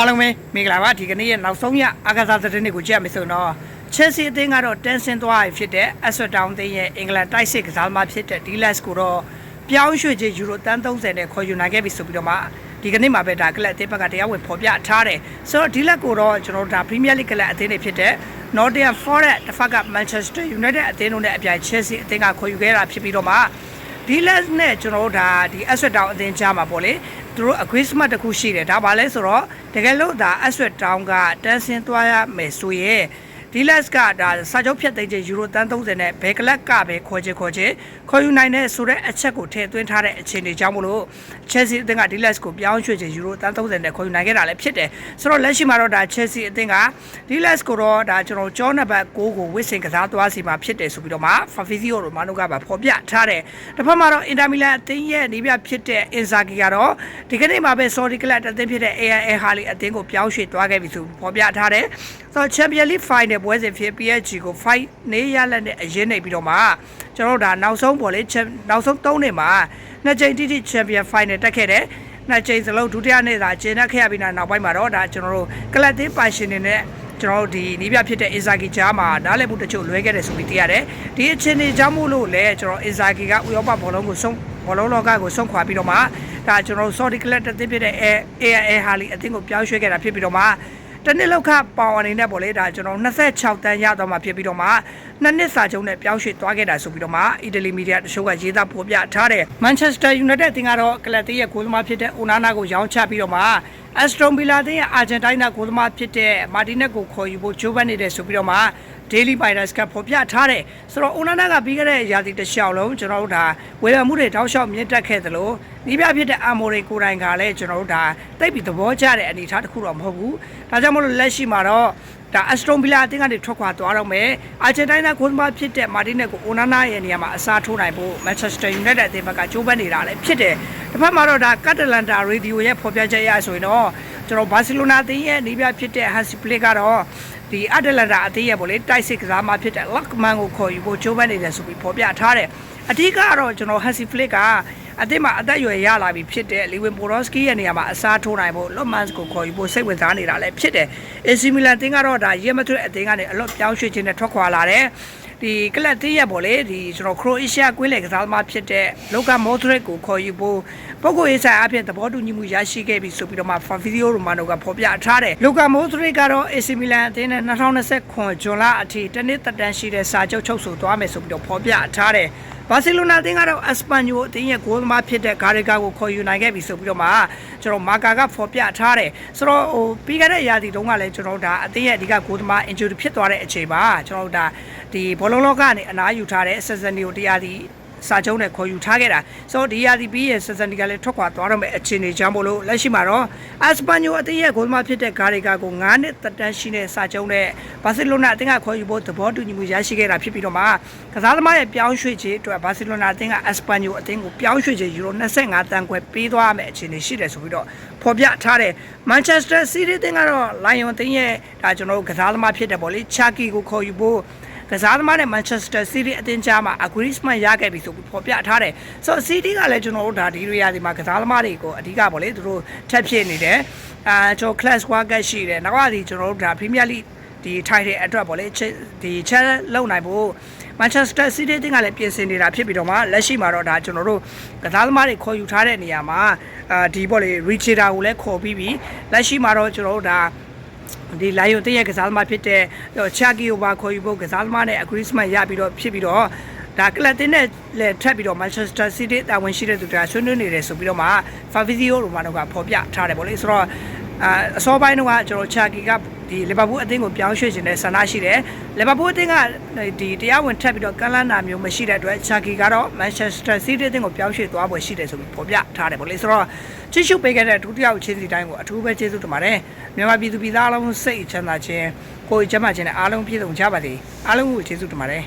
အားလုံးပဲမင်္ဂလာပါဒီကနေ့ရဲ့နောက်ဆုံးရအာကစားသတင်းတွေကိုကြည့်ရမယ်ဆိုတော့ Chelsea အသင်းကတော့တန်ဆင်သွားပြီဖြစ်တဲ့ Aston Town အသင်းရဲ့အင်္ဂလန်တိုက်စစ်ကစားသမားဖြစ်တဲ့ Dilas ကိုတော့ပြောင်းရွှေ့ခြင်းယူရိုတန်30နဲ့ခေါ်ယူနိုင်ခဲ့ပြီဆိုပြီးတော့မှဒီကနေ့မှာပဲဒါကလပ်အသင်းဘက်ကတရားဝင်ဖော်ပြထားတယ်ဆိုတော့ Dilas ကိုတော့ကျွန်တော်တို့ဒါ Premier League ကလပ်အသင်းတွေဖြစ်တဲ့ Nottingham Forest တစ်ဖက်က Manchester United အသင်းတို့နဲ့အပြိုင် Chelsea အသင်းကခေါ်ယူခဲ့တာဖြစ်ပြီးတော့မှ ဒီလက်နဲ့ကျွန်တော်တို့ဒါဒီအဆွတ်တောင်အသင်းကြားမှာပေါ့လေသူတို့ agreement တစ်ခုရှိတယ်ဒါပါလဲဆိုတော့တကယ်လို့ဒါအဆွတ်တောင်ကတန်းစင်းသွားရမယ်ဆိုရင် ဒီလက်ကဒါစာချုပ်ဖြတ်သိမ်းခြင်းယူရိုတန်း30နဲ့ဘယ်ကလပ်ကပဲခေါ်ချင်ခေါ်ချင်ခေါ်ယူနိုင်တဲ့ဆိုတဲ့အချက်ကိုထည့်သွင်းထားတဲ့အခြေအနေကြောင့်မလို့ Chelsea အသင်းကဒီလက်ကိုပြောင်းရွှေ့ခြင်းယူရိုတန်း30နဲ့ခေါ်ယူနိုင်ခဲ့တာလည်းဖြစ်တယ်ဆိုတော့လက်ရှိမှာတော့ဒါ Chelsea အသင်းကဒီလက်ကိုတော့ဒါကျွန်တော်ကြောနံပါတ်6ကိုဝစ်စင်ကစားသွားစီမှာဖြစ်တယ်ဆိုပြီးတော့မှ Fabrizio Romano ကပါဖော်ပြထားတယ်တစ်ဖက်မှာတော့ Inter Milan အသင်းရဲ့နေပြဖြစ်တဲ့ Inzaghi ကတော့ဒီကနေ့မှာပဲ Saudi Club အသင်းဖြစ်တဲ့ AIA Hali အသင်းကိုပြောင်းရွှေ့သွားခဲ့ပြီဆိုဖော်ပြထားတယ်ဆိုတော့ Champions League Final ပွဲစဉ်ဖြစ် PSG ကို5နေရလက်နဲ့အရင်နေပြီးတော့မှကျွန်တော်တို့ဒါနောက်ဆုံးပေါ့လေနောက်ဆုံး3နှစ်မှာနှစ်ကြိမ်တိတိ Champion Final တက်ခဲ့တယ်နှစ်ကြိမ်စလုံးဒုတိယနေ့သာကျင်းတတ်ခဲ့ရပြီးနောက်ပိုင်းမှာတော့ဒါကျွန်တော်တို့ကလပ်တင်းပိုင်ရှင်တွေနဲ့ကျွန်တော်တို့ဒီနီးပြဖြစ်တဲ့ Inzaghi ကြားမှာနားလည်မှုတချို့လွဲခဲ့တယ်ဆိုပြီးသိရတယ်ဒီအခြေအနေကြောင့်မို့လို့လဲကျွန်တော် Inzaghi ကဥရောပဘောလုံးကိုဆုံးဘောလုံးလောကကိုဆုံးခွာပြီးတော့မှဒါကျွန်တော်တို့ Saudi Club တစ်သင်းဖြစ်တဲ့ AIA Hali အသင်းကိုပြောင်းရွှေ့ခဲ့တာဖြစ်ပြီးတော့မှ တနစ်လောက်ခပေါင်အနေနဲ့ပေါ့လေဒါကျွန်တော်26တန်းရတော့မှဖြစ်ပြီးတော့မှနှစ်နှစ်စာချုပ်နဲ့ပြောင်းရွှေ့သွားခဲ့တာဆိုပြီးတော့မှအီတလီမီဒီယာတချို့ကရေးသားဖော်ပြထားတယ်မန်ချက်စတာယူနိုက်တက်အသင်းကတော့ကလပ်သေးရဲ့ဂိုးသမားဖြစ်တဲ့အိုနာနာကိုရောင်းချပြီးတော့မှအက်စတွန်ဗီလာအသင်းရဲ့အာဂျင်တိုင်းနာဂိုးသမားဖြစ်တဲ့မာတီနက်ကိုခေါ်ယူဖို့ဂျိုးပန်နေတယ်ဆိုပြီးတော့မှ Daily Miners ကဖော်ပြထားတယ်ဆိုတော့ Onana ကပြီးခဲ့တဲ့ရာသီတစ်လျှောက်လုံးကျွန်တော်တို့ဒါဝေဖန်မှုတွေတောက်လျှောက်မြင့်တက်ခဲ့သလိုဒီပြဖြစ်တဲ့ Amore ကိုယ်တိုင်ကလည်းကျွန်တော်တို့ဒါတိတ်ပြီးသဘောကျတဲ့အနေအထားတစ်ခုတော့မဟုတ်ဘူးဒါကြောင့်မလို့လက်ရှိမှာတော့ဒါ Aston Villa အသင်းကနေထွက်ခွာသွားတော့မယ်အာဂျင်တိုင်းနာဂိုးသမားဖြစ်တဲ့မာတီနက်ကို Onana ရဲ့နေရာမှာအစားထိုးနိုင်ဖို့ Manchester United အသင်းဘက်ကကြိုးပမ်းနေတာလည်းဖြစ်တယ်တစ်ဖက်မှာတော့ဒါ Catalanta Radio ရဲ့ဖော်ပြချက်အရဆိုရင်တော့ကျွန်တော်ဘာစီလိုနာအသင်းရဲ့နေပြဖြစ်တဲ့ Hansi Flick ကတော့ ဒီအဒလတာအသေးရပေါ့လေတိုက်စစ်ကစားမဖြစ်တဲ့ Lockman ကိုခေါ်ယူဖို့ကြိုးပမ်းနေတယ်ဆိုပြီးဖော်ပြထားတယ်အဓိကတော့ကျွန်တော် Hansi Flick ကအသင်းမှာအသက်အရွယ်ရလာပြီဖြစ်တဲ့ Lewin Podolski ရဲ့နေရာမှာအစားထိုးနိုင်ဖို့ Lockman ကိုခေါ်ယူဖို့စိတ်ဝင်စားနေတာလည်းဖြစ်တယ် AC Milan အသင်းကတော့ဒါရဲမထွတ်အသင်းကနေအလော့ပြောင်းရွှေ့ခြင်းနဲ့ထွက်ခွာလာတယ် ဒီကလပ်သေးရပေါ့လေဒီကျွန်တော်ခရိုအေးရှားကွင်းလေကစားသမားဖြစ်တဲ့လောကမောဒရစ်ကိုခေါ်ယူဖို့ပုဂ္ဂိုလ်ရေးဆိုင်အဖြစ်သဘောတူညီမှုရရှိခဲ့ပြီဆိုပြီးတော့မှ Fabrizio Romano ကဖော်ပြထားတယ်လောကမောဒရစ်ကတော့ AC Milan အသင်းနဲ့2029ဇွန်လအထိတနည်းသက်တမ်းရှိတဲ့စာချုပ်ချုပ်ဆိုသွားမယ်ဆိုပြီးတော့ဖော်ပြထားတယ် ဘာစီလိုနာအသင်းကတော့အက်စပန်ညိုအသင်းရဲ့ဂိုးသမားဖြစ်တဲ့ဂါရီဂါကိုခေါ်ယူနိုင်ခဲ့ပြီဆိုပြီးတော့မှကျွန်တော်မာကာကဖော်ပြထားတယ်ဆိုတော့ဟိုပြီးခဲ့တဲ့ရာသီတုန်းကလည်းကျွန်တော်ဒါအသင်းရဲ့အဓိကဂိုးသမား injury ဖြစ်သွားတဲ့အချိန်မှာကျွန်တော်ဒါဒီဘောလုံးလောကကနေအနားယူထားတဲ့ဆက်စနီကိုတရားဒီ စာချုပ်နဲ့ခေါ်ယူထားခဲ့တာဆိုတော့ဒီရာသီပြီးရဲ့ဆက်စနီကလည်းထွက်ခွာသွားတော့မယ့်အခြေအနေကြောင့်မို့လို့လက်ရှိမှာတော့အက်စပန်ညိုအသင်းရဲ့ဂိုးသမားဖြစ်တဲ့ဂါရီဂါကို9နှစ်သက်တမ်းရှိတဲ့စာချုပ်နဲ့ဘာစီလိုနာအသင်းကခေါ်ယူဖို့သဘောတူညီမှုရရှိခဲ့တာဖြစ်ပြီးတော့မှကစားသမားရဲ့ပြောင်းရွှေ့ခြင်းအတွက်ဘာစီလိုနာအသင်းကအက်စပန်ညိုအသင်းကိုပြောင်းရွှေ့ခြင်းယူရို25တန်ခွဲပေးသွားမယ့်အခြေအနေရှိတယ်ဆိုပြီးတော့ဖော်ပြထားတယ်မန်ချက်စတာစီးတီးအသင်းကတော့လိုင်ယွန်အသင်းရဲ့ဒါကျွန်တော်တို့ကစားသမားဖြစ်တယ်ပေါ့လေချာကီကိုခေါ်ယူဖို့ ကစားသမားနဲ့ Manchester City အသင်းကြားမှာ agreement ရခဲ့ပြီဆိုပြီးဖော်ပြထားတယ်။ဆိုတော့ City ကလည်းကျွန်တော်တို့ဒါဒီရီယာဒီမှာကစားသမားတွေကိုအဓိကပေါ့လေသူတို့ထပ်ဖြစ်နေတယ်။အာကျွန်တော် class worker ရှိတယ်။နောက်ကဒီကျွန်တော်တို့ဒါ Premier League ဒီ title အတွက်ပေါ့လေဒီ challenge လုပ်နိုင်ဖို့ Manchester City တင်ကလည်းပြင်ဆင်နေတာဖြစ်ပြီးတော့မှလက်ရှိမှာတော့ဒါကျွန်တော်တို့ကစားသမားတွေခေါ်ယူထားတဲ့နေရာမှာအာဒီပေါ့လေ Richard ကိုလည်းခေါ်ပြီးပြီလက်ရှိမှာတော့ကျွန်တော်တို့ဒါ ဒီလိုင်ယိုတရဲ့ကစားသမားဖြစ်တဲ့ချာကီယိုဘာခေါ်ယူဖို့ကစားသမားနဲ့ agreement ရပြီးတော့ဖြစ်ပြီးတော့ဒါကလပ်တင်နဲ့လည်းထပ်ပြီးတော့ Manchester City တာဝန်ရှိတဲ့သူတွေကဆွေးနွေးနေတယ်ဆိုပြီးတော့မှ Fabrizio Romano ကဖော်ပြထားတယ်ဗောလေဆိုတော့ အာအစောပိုင်းတော့ကျွန်တော်ချာကီကဒီလီဗာပူးအသင်းကိုပြောင်းရွှေ့ခြင်းနဲ့ဆန္ဒရှိတယ်လီဗာပူးအသင်းကဒီတရားဝင်ထပ်ပြီးတော့ကမ်းလှမ်းတာမျိုးမရှိတဲ့အတွက်ချာကီကတော့ Manchester City အသင်းကိုပြောင်းရွှေ့သွားဖို့ရှိတယ်ဆိုပြီးဖော်ပြထားတယ်ဗောလေဆိုတော့ချစ်ရှုပေးခဲ့တဲ့ဒုတိယချင်းစီတိုင်းကိုအထူးပဲကျေးဇူးတင်ပါတယ်မြန်မာပြည်သူပြည်သားအလုံးစိတ်ချမ်းသာခြင်းကိုယ်ကျမ်းမာခြင်းနဲ့အားလုံးပြည့်စုံကြပါစေအားလုံးကိုကျေးဇူးတင်ပါတယ်